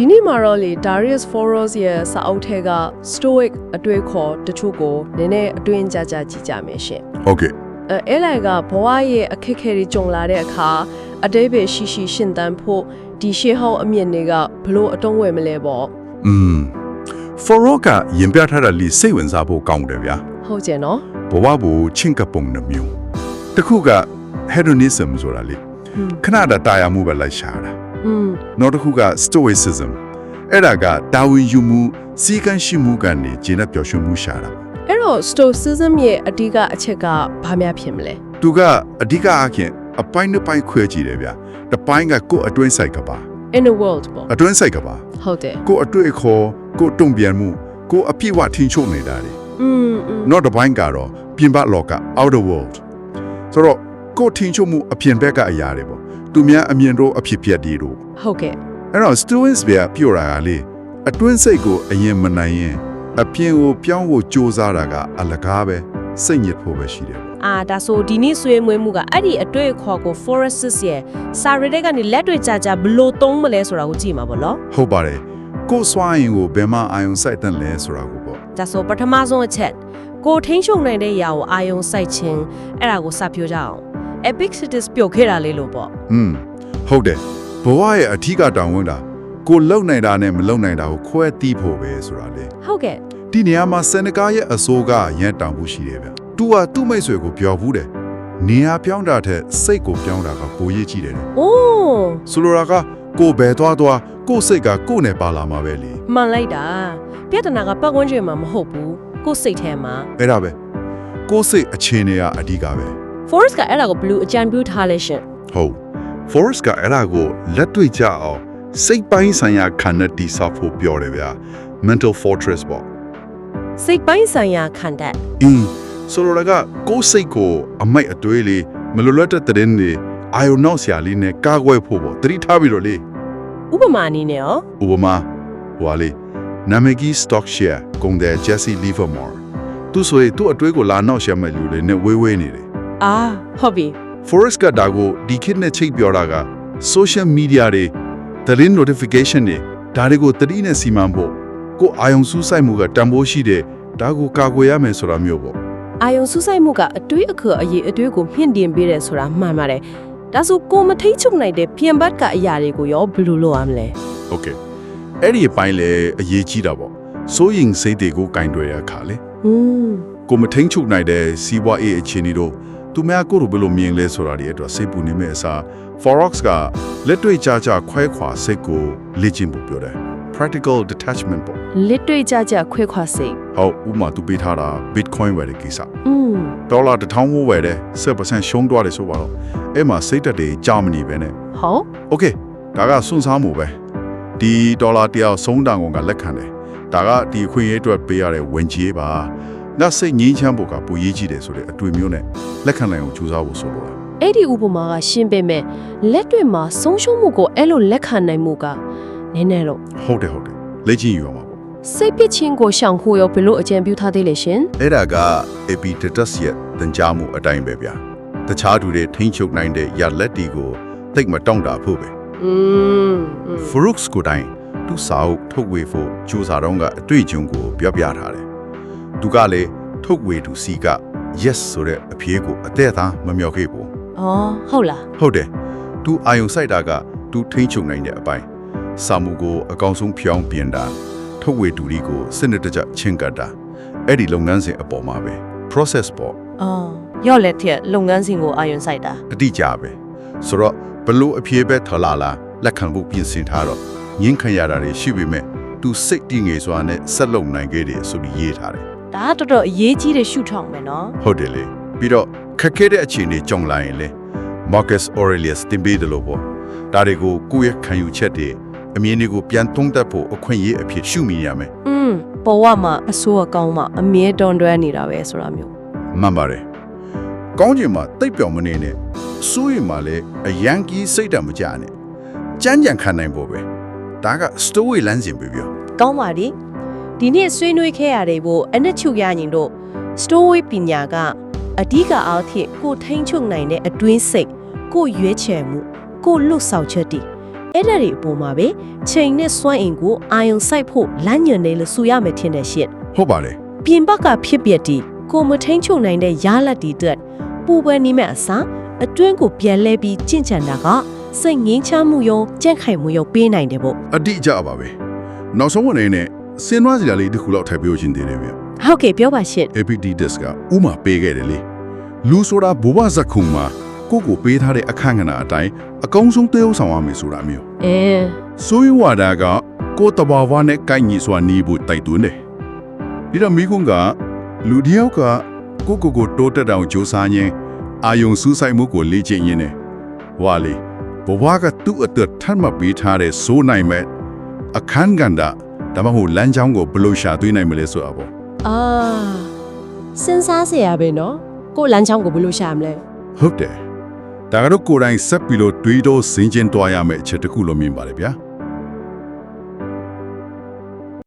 ဒီနေ့မှာတော့လေ Darius Foros ရဲ့စာအုပ်ထဲက Stoic အတွေ့ခေါ်တချို့ကိုနည်းနည်းအတွင်းကြကြကြည့်ကြမယ်ရှင်။ဟုတ်ကဲ့။အဲလိုက်ကဘဝရဲ့အခက်အခဲတွေကြုံလာတဲ့အခါအတိတ်ပဲရှိရှိရှင်သန်ဖို့ဒီရှေးဟောင်းအမြင့်တွေကဘလို့အတုံးဝယ်မလဲပေါ့။อืม Foro ကရင်ပြထားတာလေးစိတ်ဝင်စားဖို့ကောင်းတယ်ဗျာ။ဟုတ်ကြနော်။ဘဝကိုချင့်ကပ်ပုံနှမျိုး။တစ်ခုက hedonism ဆိုတာလေ။ခဏတာတာယာမှုပဲလိုက်ရှာတာ။ နောက်တစ်ခုက stoicism အဲ့ဒါကတာဝန်ယူမှုစီကံရှိမှုကနေဂျင်းနဲ့ပျော်ရွှင်မှုရှာတာအဲ့တော့ stoicism ရဲ့အဓိကအချက်ကဘာများဖြစ်မလဲသူကအဓိကအားဖြင့်အပိုင်းနှစ်ပိုင်းခွဲကြည့်တယ်ဗျတပိုင်းကကိုယ်အတွင်းဆိုင်ကပါ in the world ပေါ့အတွင်းဆိုင်ကပါဟုတ်တယ်ကိုယ်အတွေ့အခေါ်ကိုယ်တုံ့ပြန်မှုကိုယ်အပြည့်ဝထင်ချုပ်နေတာလေอืมနောက်တစ်ပိုင်းကတော့ပြင်ပလောက outer world ဆိုတော့ကိုယ်ထင်ချုပ်မှုအပြင်ဘက်ကအရာတွေပေါ့ သူများအမြင်တို့အဖြစ်ပြက်တွေတို့ဟုတ်ကဲ့အဲ့တော့ students ပြပြောတာကလေအတွင်းစိတ်ကိုအရင်မနိုင်ရင်အပြင်ကိုပြောင်းဖို့ကြိုးစားတာကအလကားပဲစိတ်ညစ်ဖို့ပဲရှိတယ်ပေါ့အာဒါဆိုဒီနေ့ဆွေးနွေးမှုကအဲ့ဒီအတွေ့အခေါ်ကို Forests ရဲ့စာရတဲ့ကနေလက်တွေ့ကြကြဘလို့သုံးမလဲဆိုတာကိုကြည့်မှာပေါ့နော်ဟုတ်ပါတယ်ကိုယ်စွာရင်ကိုဘယ်မှာအာယုံစိုက်တဲ့လဲဆိုတာကိုပေါ့ဒါဆိုပထမဆုံးအချက်ကိုထိန်းချုပ်နိုင်တဲ့ຢာကိုအာယုံစိုက်ခြင်းအဲ့ဒါကိုစပြောကြအောင် Epictetus ပြုတ်ခဲ့တာလေးလို့ပေါ့ อืมဟုတ်တယ်ဘဝရဲ့အထီးကတောင်းဝန်တာကိုလုံနိုင်တာနဲ့မလုံနိုင်တာကိုခွဲသိဖို့ပဲဆိုတာလေ ဟုတ်ကဲ့ ဒီနေရာမှာစနကာရဲ့အစိုးကရန်တောင်မှုရှိတယ်ဗျ။ तू ဟာသူ့မိတ်ဆွေကိုပြောဘူးတယ်။နေရာပြောင်းတာထက်စိတ်ကိုပြောင်းတာကပိုရေးကြည့်တယ်တဲ့ အိုး ။ဆိုလိုတာကကိုယ်ဘယ်သွားသွားကိုယ်စိတ်ကကိုယ်နဲ့ပါလာမှာပဲလေ မှန်လိုက်တာပြဿနာကပတ်ဝန်းကျင်မှာမဟုတ်ဘူးကိုယ်စိတ်ထဲမှာ ။အဲ့ဒါပဲ။ကိုယ်စိတ်အခြေအနေကအဓိကပဲ Forest ကအဲ့ဒါကိုဘလို့အကြံပြုထားလဲရှင်။ဟုတ်။ Forest ကအဲ့ဒါကိုလက်တွေ့ကြအောင်စိတ်ပိုင်းဆိုင်ရာခန္ဓာတိဆောက်ဖို့ပြောတယ်ဗျာ။ mental fortress ပေါ့စိတ်ပိုင်းဆိုင်ရာခန္ဓာ။အင်းဆိုလိုတာကကိုယ်စိတ်ကိုအမိုက်အသွေးလေးမလွတ်လပ်တဲ့တဲ့င်းလေးအာယုံနောက်ဆရာလေးနဲ့ကာကွယ်ဖို့ပေါ့တတိထားပြီးတော့လေဥပမာအနေနဲ့ရောဥပမာဟွာလေနာမည်ကြီး stock share ကုန်တဲ့ Jesse Livermore သူဆိုရင်သူ့အတွေးကိုလာနောက်ရှက်မဲ့လူတွေနဲ့ဝေးဝေးနေတယ် အာဟုတ်ပြီ Forest ကဒါကိုဒီခေတ်နဲ့ချိတ်ပြောတာက social media တွေသတင်း notification တွေဒါတွေကိုတတိနဲ့စီမံဖို့ကိုအာယုံစူးစိုက်မှုကတန်ဖိုးရှိတဲ့ဒါကိုကာကွယ်ရမယ်ဆိုတာမျိုးပေါ့အာယုံစူးစိုက်မှုကအတွေးအခေါ်အရေးအတွေးကိုမြင့်တင်ပေးတယ်ဆိုတာမှန်ပါတယ်ဒါဆိုကိုမထိတ်ချုပ်နိုင်တဲ့ပြင်ဘတ်ကအရာတွေကိုရောဘယ်လိုလုပ်ရမလဲ okay အဲ့ဒီအပိုင်းလေအရေးကြီးတာပေါ့စိုးရင်စိတ်တွေကိုကင်တွယ်ရအခါလေဟွန်းကိုမထိန်ချုပ်နိုင်တဲ့စီးပွားရေးအခြေအနေတို့ သူများကိုယ်လိုဘယ်လိုမြင်လဲဆိုတာဒီအတွက်စိတ်ပူနေမဲ့အစား Forex ကလက်တွေ့ကြကြခွဲခွာစိတ်ကိုလေ့ကျင့်ဖို့ပြောတယ် practical detachment ပေါ့လက်တွေ့ကြကြခွဲခွာစိတ်ဟုတ်ဥပမာသူပေးထားတာ bitcoin ဝယ်တဲ့ကိစ္စอืมဒေါ်လာတစ်ထောင်မိုးဝယ်တယ်10%ရှုံးသွားတယ်ဆိုပါတော့အဲ့မှာစိတ်တက်တွေကြာမနေပဲနဲ့ဟုတ် okay ဒါကစွန့်စားမှုပဲဒီဒေါ်လာတရားဆုံးတန်ကုန်ကလက်ခံတယ်ဒါကဒီအခွင့်အရေးအတွက်ပေးရတဲ့ဝင်ကြီးပါ ငါစိတ်ငြင်းချမ်းဖို့ကပူရေးကြည့်တယ်ဆိုတဲ့အတွေ့မျိုးနဲ့လက်ခံနိုင်အောင်ကြိုးစားဖို့ဆိုလိုတာအဲ့ဒီဥပမာကရှင်းပေမဲ့လက်တွေ့မှာဆုံးရှုံးမှုကိုအဲ့လိုလက်ခံနိုင်မှုကနည်းနည်းတော့ဟုတ်တယ်ဟုတ်တယ်လေ့ကျင့်ယူရမှာပေါ့စိတ်ပစ်ချင်းကိုရှောင်ဖို့ရောဘယ်လိုအကြံပြုထားသေးလဲရှင်အဲ့ဒါက Epictetus ရဲ့သင်ကြားမှုအတိုင်းပဲဗျာတခြားသူတွေထိန်းချုပ်နိုင်တဲ့ရလက်တီကိုသိပ်မတောင့်တာဖို့ပဲอืม Furux ကိုတိုင်သူစာအုပ်ထုတ်ဝေဖို့ကြိုးစားတော့ကအတွေ့အကြုံကိုပြောပြထားတယ် သူကလည်းထုတ်ဝေသူစီက yes ဆိုတဲ့အဖြေကိုအသက်သားမမျှော်ခဲ့ဘူးအော်ဟုတ်လားဟုတ်တယ်သူအာယုံစိုက်တာကသူထိန်းချုပ်နိုင်တဲ့အပိုင်းစာမှုကိုအကောင်ဆုံးဖြောင်းပြင်တာထုတ်ဝေသူဒီကိုစနစ်တကျချင်းကပ်တာအဲ့ဒီလုပ်ငန်းစဉ်အပေါ်မှာပဲ process ပေါ့အော်ရော့လက်ထက်လုပ်ငန်းစဉ်ကိုအာယုံစိုက်တာအတိအကျပဲဆိုတော့ဘလို့အဖြေပဲထလာလာလက်ခံဖို့ပြင်ဆင်ထားတော့ငင်းခံရတာတွေရှိပေမဲ့သူစိတ်တည်ငြိမ်စွာနဲ့ဆက်လုပ်နိုင်ခဲ့တယ်ဆိုပြီးရေးထားတယ် ဒါကတော်တော်အရေးကြီးတဲ့ရှုထောင့်ပဲနော်ဟုတ်တယ်လေပြီးတော့ခက်ခဲတဲ့အခြေအနေကြုံလာရင်လေ Marcus Aurelius တင်ပေးတယ်လို့ပေါ့ဒါတွေကိုကိုယ့်ရဲ့ခံယူချက်တွေအမြင်တွေကိုပြန်သုံးသပ်ဖို့အခွင့်အရေးအဖြစ်ရှုမြင်ရမယ်อืมဘဝမှာအဆိုးအကောင်းမှာအမြဲတွန်းတွဲနေတာပဲဆိုတာမျိုးမှန်ပါတယ်ကောင်းချင်မှာတိတ်ပြောင်မနေနဲ့စိုးရင်မှာလည်းအယံကြီးစိတ်ဓာတ်မကြနဲ့ကြမ်းကြံခံနိုင်ဖို့ပဲဒါက story လမ်းစဉ်ပဲပြောကောင်းပါပြီ ဒီနေ့ဆွေးနွေးခဲ့ရတဲ့ဘို့အနှစ်ချုပ်ရရင်တို့ story ပညာကအဓိကအားဖြင့်ကိုထိန်းချုပ်နိုင်တဲ့အတွင်းစိတ်ကိုရွေးချယ်မှုကိုလွတ်ဆောက်ချက်တည်အဲ့ဒါတွေအပေါ်မှာပဲချိန်နဲ့စွမ်းအင်ကိုအာယုံစိုက်ဖို့လမ်းညွှန်နေလို့ဆိုရမယ်ထင်တယ်ရှင့်ဟုတ်ပါတယ်ပြင်ပကဖြစ်ပျက်တီကိုမထိန်ချုပ်နိုင်တဲ့ရလဒ်တွေအတွက်ပူပွဲနေမဲ့အစားအတွင်းကိုပြန်လဲပြီးကြင့်ကြံတာကစိတ်ငင်းချမှုရောကြက်ခိုင်မှုရောပေးနိုင်တယ်ပေါ့အတိအကျပါပဲနောက်ဆုံးအနေနဲ့ စဉ်းစားစရာလေးတစ်ခုလောက်ထပ်ပြောချင်သေးတယ်ဗျဟုတ်ကဲ့ပြောပါရှင့် Epictetus ကဥမာပေးခဲ့တယ်လေလူဆိုတာဘဝဇက်ခုံမှာကိုယ့်ကိုပေးထားတဲ့အခန့်ကဏ္ဍအတိုင်းအကောင်းဆုံးသရုပ်ဆောင်ရမယ်ဆိုတာမျိုးအင်းဆိုရဝါဒကကိုယ်တဘာဝနဲ့ကိုက်ညီစွာနေဖို့တိုက်တွန်းတယ်ဒီတော့မိကွန်းကလူတစ်ယောက်ကကိုယ့်ကိုယ်ကိုတိုးတက်အောင်ကြိုးစားရင်းအာယုံစူးစိုက်မှုကိုလေ့ကျင့်ရင်းနဲ့ဝါလေဘဝကသူ့အတွက်ထပ်မပေးထားတဲ့စိုးနိုင်မဲ့အခန်းကဏ္ဍ ဒါမှမဟုတ်လမ်းကြောင်းကိုဘယ်လိုရှာသွင်းနိုင်မလဲဆိုတာပေါ့ အာစဉ်းစားเสียရပဲเนาะကိုယ်လမ်းချောင်းကိုဘယ်လိုရှာမလဲ ဟုတ်တယ်ဒါကတော့ကိုယ်တိုင်ဆက်ပြီးလို့တွေးတော့စင်ကျင်သွားရမယ့်အချက်တစ်ခုလို့မြင်ပါတယ်ဗျာ